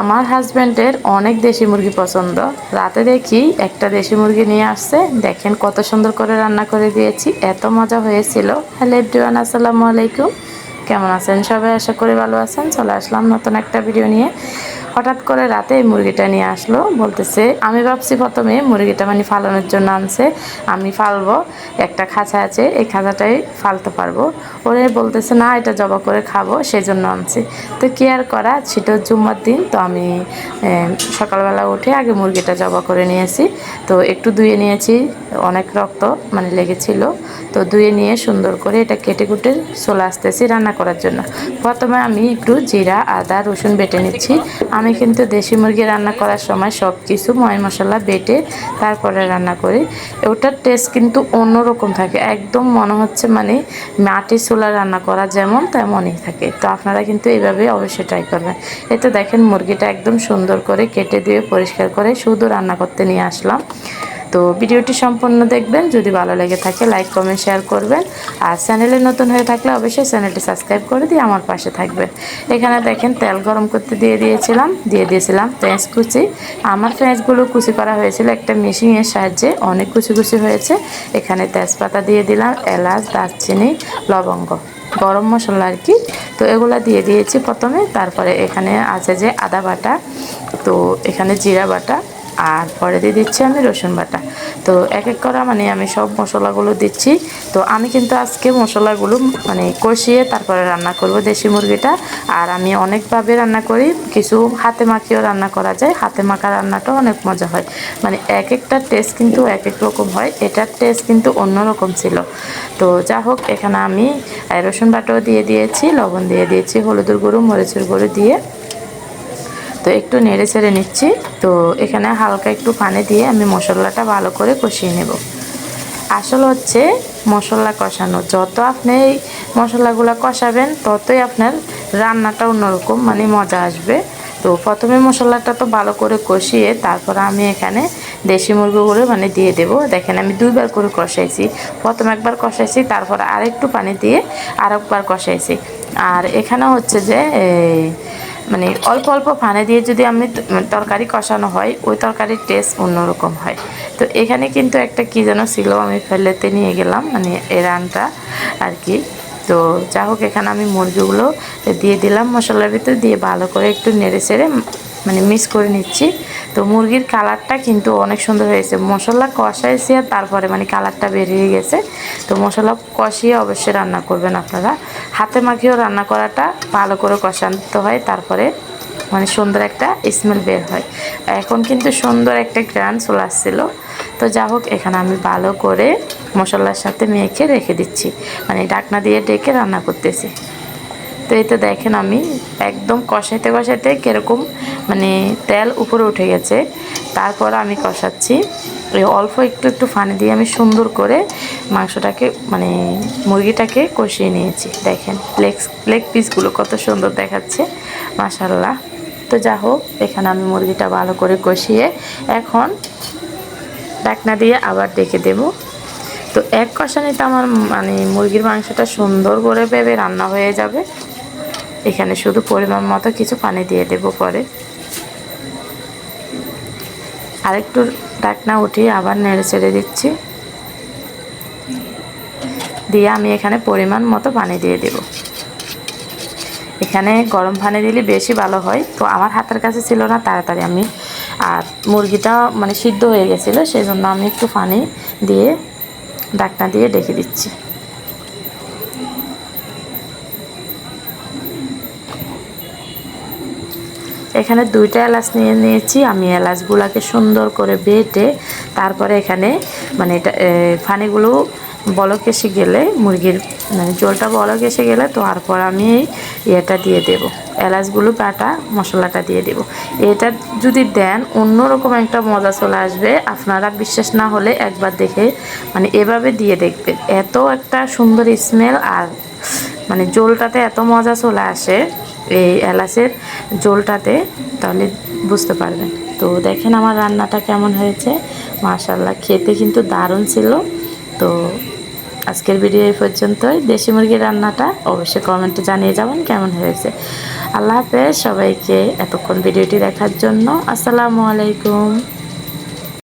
আমার হাজব্যান্ডের অনেক দেশি মুরগি পছন্দ। রাতে দেখি একটা দেশি মুরগি নিয়ে আসছে। দেখেন কত সুন্দর করে রান্না করে দিয়েছি। এত মজা হয়েছিল। হ্যালো এভরিওয়ান, আসসালামু আলাইকুম। কেমন আছেন? সবাই আশা করি ভালো আছেন। চলে আসলাম নতুন একটা ভিডিও নিয়ে। হঠাৎ করে রাতে এই মুরগিটা নিয়ে আসলো, বলতেছে, আমি ভাবছি প্রথমে মুরগিটা মানে ফালানোর জন্য আনছে, আমি ফালবো, একটা খাঁচা আছে, এই খাঁচাটাই ফালতে পারব। ওরে বলতেছে, না, এটা জবা করে খাব সেই জন্য আনছি। তো কি আর করা ছিল জুম্মার দিন, তো আমি সকালবেলা উঠে আগে মুরগিটা জবা করে নিয়েছি, তো একটু ধুয়ে নিয়েছি, অনেক রক্ত মানে লেগেছিল, তো ধুয়ে নিয়ে সুন্দর করে এটা কেটে কুটে চলে আসতেছি রান্না করার জন্য। প্রথমে আমি একটু জিরা, আদা, রসুন বেটে নিচ্ছি আমি কিন্তু দেশি মুরগি রান্না করার সময় সব কিছু ময় মশলা, বেটে তারপরে রান্না করি। ওটার টেস্ট কিন্তু অন্যরকম থাকে। একদম মনে হচ্ছে মানে মাটির চুলা রান্না করা যেমন তেমনই থাকে। তো আপনারা কিন্তু এইভাবে অবশ্যই ট্রাই করবেন। এতে দেখেন মুরগিটা একদম সুন্দর করে কেটে দিয়ে পরিষ্কার করে শুধু রান্না করতে নিয়ে আসলাম। তো ভিডিওটি সম্পূর্ণ দেখবেন। যদি ভালো লেগে থাকে লাইক কমেন্ট শেয়ার করবেন। আর চ্যানেলে নতুন হয়ে থাকলে অবশ্যই চ্যানেলটি সাবস্ক্রাইব করে দিয়ে আমার পাশে থাকবেন। এখানে দেখেন, তেল গরম করতে দিয়ে দিয়েছিলাম দিয়ে দিয়েছিলাম পেঁয়াজ কুচি। আমার পেঁয়াজগুলো কুচি করা হয়েছিল একটা মেশিনের সাহায্যে। অনেক কুচি কুচি হয়েছে। এখানে তেজপাতা দিয়ে দিলাম, এলাচ, দারচিনি, লবঙ্গ, গরম মশলা আর কি। তো এগুলা দিয়ে দিয়েছি প্রথমে। তারপরে এখানে আছে যে আদা বাটা, তো এখানে জিরা বাটা। আর পরে দিয়ে দিচ্ছি আমি রসুন বাটা। তো এক এক করা মানে আমি সব মশলাগুলো দিচ্ছি। তো আমি কিন্তু আজকে মশলাগুলো মানে কষিয়ে তারপরে রান্না করব দেশি মুরগিটা। আর আমি অনেকভাবে রান্না করি, কিছু হাতে মাখিয়েও রান্না করা যায়। হাতে মাখা রান্নাটাও অনেক মজা হয়। মানে এক একটা টেস্ট কিন্তু এক এক রকম হয়। এটার টেস্ট কিন্তু অন্যরকম ছিল। তো যা হোক, এখানে আমি রসুন বাটাও দিয়ে দিয়েছি, লবণ দিয়ে দিয়েছি, হলুদের গুঁড়ো, মরিচের গুঁড়ো দিয়ে। তো একটু নেড়ে ছেড়ে নিচ্ছি। তো এখানে হালকা একটু পানি দিয়ে আমি মশলাটা ভালো করে কষিয়ে নেব। আসল হচ্ছে মশলা কষানো। যত আপনি এই মশলাগুলো কষাবেন, ততই আপনার রান্নাটা অন্যরকম মানে মজা আসবে। তো প্রথমে মশলাটা তো ভালো করে কষিয়ে তারপর আমি এখানে দেশি মুরগিগুলো মানে দিয়ে দেব। দেখেন আমি দুইবার করে কষাইছি। প্রথম একবার কষাইছি, তারপর আরেকটু পানি দিয়ে আরেকবার কষাইছি। আর এখানে হচ্ছে যে মানে অল্প অল্প ফানে দিয়ে যদি আমি মানে তরকারি কষানো হয়, ওই তরকারির টেস্ট অন্যরকম হয়। তো এখানে কিন্তু একটা কি যেন ছিল, আমি ফেলেতে নিয়ে গেলাম মানে এ রানটা আর কি। তো যা হোক, এখানে আমি মুরগিগুলো দিয়ে দিলাম, মশলার ভিতরে দিয়ে ভালো করে একটু নেড়ে চেড়ে মানে মিক্স করে নিচ্ছি। তো মুরগির কালারটা কিন্তু অনেক সুন্দর হয়েছে। মশলা কষাইছি আর তারপরে মানে কালারটা বেরিয়ে গেছে। তো মশলা কষিয়ে অবশ্যই রান্না করবেন আপনারা। হাতে মাখিয়েও রান্না করাটা ভালো করে কষাতে হয়, তারপরে মানে সুন্দর একটা স্মেল বের হয়। এখন কিন্তু সুন্দর একটা গ্রান চলে আসছিল। তো যা হোক, এখানে আমি ভালো করে মশলার সাথে মেখে রেখে দিচ্ছি। মানে ডাকনা দিয়ে ডেকে রান্না করতেছি। তো এই তো দেখেন আমি একদম কষাইতে কষাইতে কীরকম মানে তেল উপরে উঠে গেছে। তারপর আমি কষাচ্ছি। অল্প একটু একটু ফানি দিয়ে আমি সুন্দর করে মাংসটাকে মানে মুরগিটাকে কষিয়ে নিয়েছি। দেখেন লেগ লেগ পিসগুলো কত সুন্দর দেখাচ্ছে। মাসাল্লাহ তো যা হোক, এখানে আমি মুরগিটা ভালো করে কষিয়ে এখন ডাকনা দিয়ে আবার ডেকে দেবো। তো এক কষানিতে আমার মানে মুরগির মাংসটা সুন্দর করে ভেবে রান্না হয়ে যাবে। এখানে শুধু পরিমাণ মতো কিছু পানি দিয়ে দেব পরে। আরেকটু ডাকনা উঠিয়ে আবার নেড়ে ছেড়ে দিচ্ছি। দিয়ে আমি এখানে পরিমাণ মতো পানি দিয়ে দেব। এখানে গরম পানি দিলে বেশি ভালো হয়। তো আমার হাতের কাছে ছিল না, তাড়াতাড়ি আমি, আর মুরগিটা মানে সিদ্ধ হয়ে গেছিল সেই জন্য আমি একটু পানি দিয়ে ডাকনা দিয়ে ডেকে দিচ্ছি। এখানে দুইটা এলাচ নিয়ে নিয়েছি। আমি এলাচগুলোকে সুন্দর করে বেটে তারপরে এখানে মানে এটা ফানিগুলো বলক এসে গেলে, মুরগির মানে জলটা বলক এসে গেলে, তো তারপর আমি ইয়েটা দিয়ে দেব। এলাচগুলো বাটা মশলাটা দিয়ে দেব। এটা যদি দেন, অন্যরকম একটা মজা চলে আসবে। আপনারা বিশ্বাস না হলে একবার দেখে মানে এভাবে দিয়ে দেখবেন। এত একটা সুন্দর স্মেল আর মানে জলটাতে এত মজা চলে আসে। এই এলাচের জোলটাতে তাহলে বুঝতে পারবেন। তো দেখেন আমার রান্নাটা কেমন হয়েছে। মাশাল্লাহ খেতে কিন্তু দারুণ ছিল। তো আজকের ভিডিও এই পর্যন্তই। দেশি মুরগির রান্নাটা অবশ্যই কমেন্টে জানিয়ে যাবেন কেমন হয়েছে। আল্লাহ হাফেজ, সবাইকে এতক্ষণ ভিডিওটি দেখার জন্য আসসালামু আলাইকুম।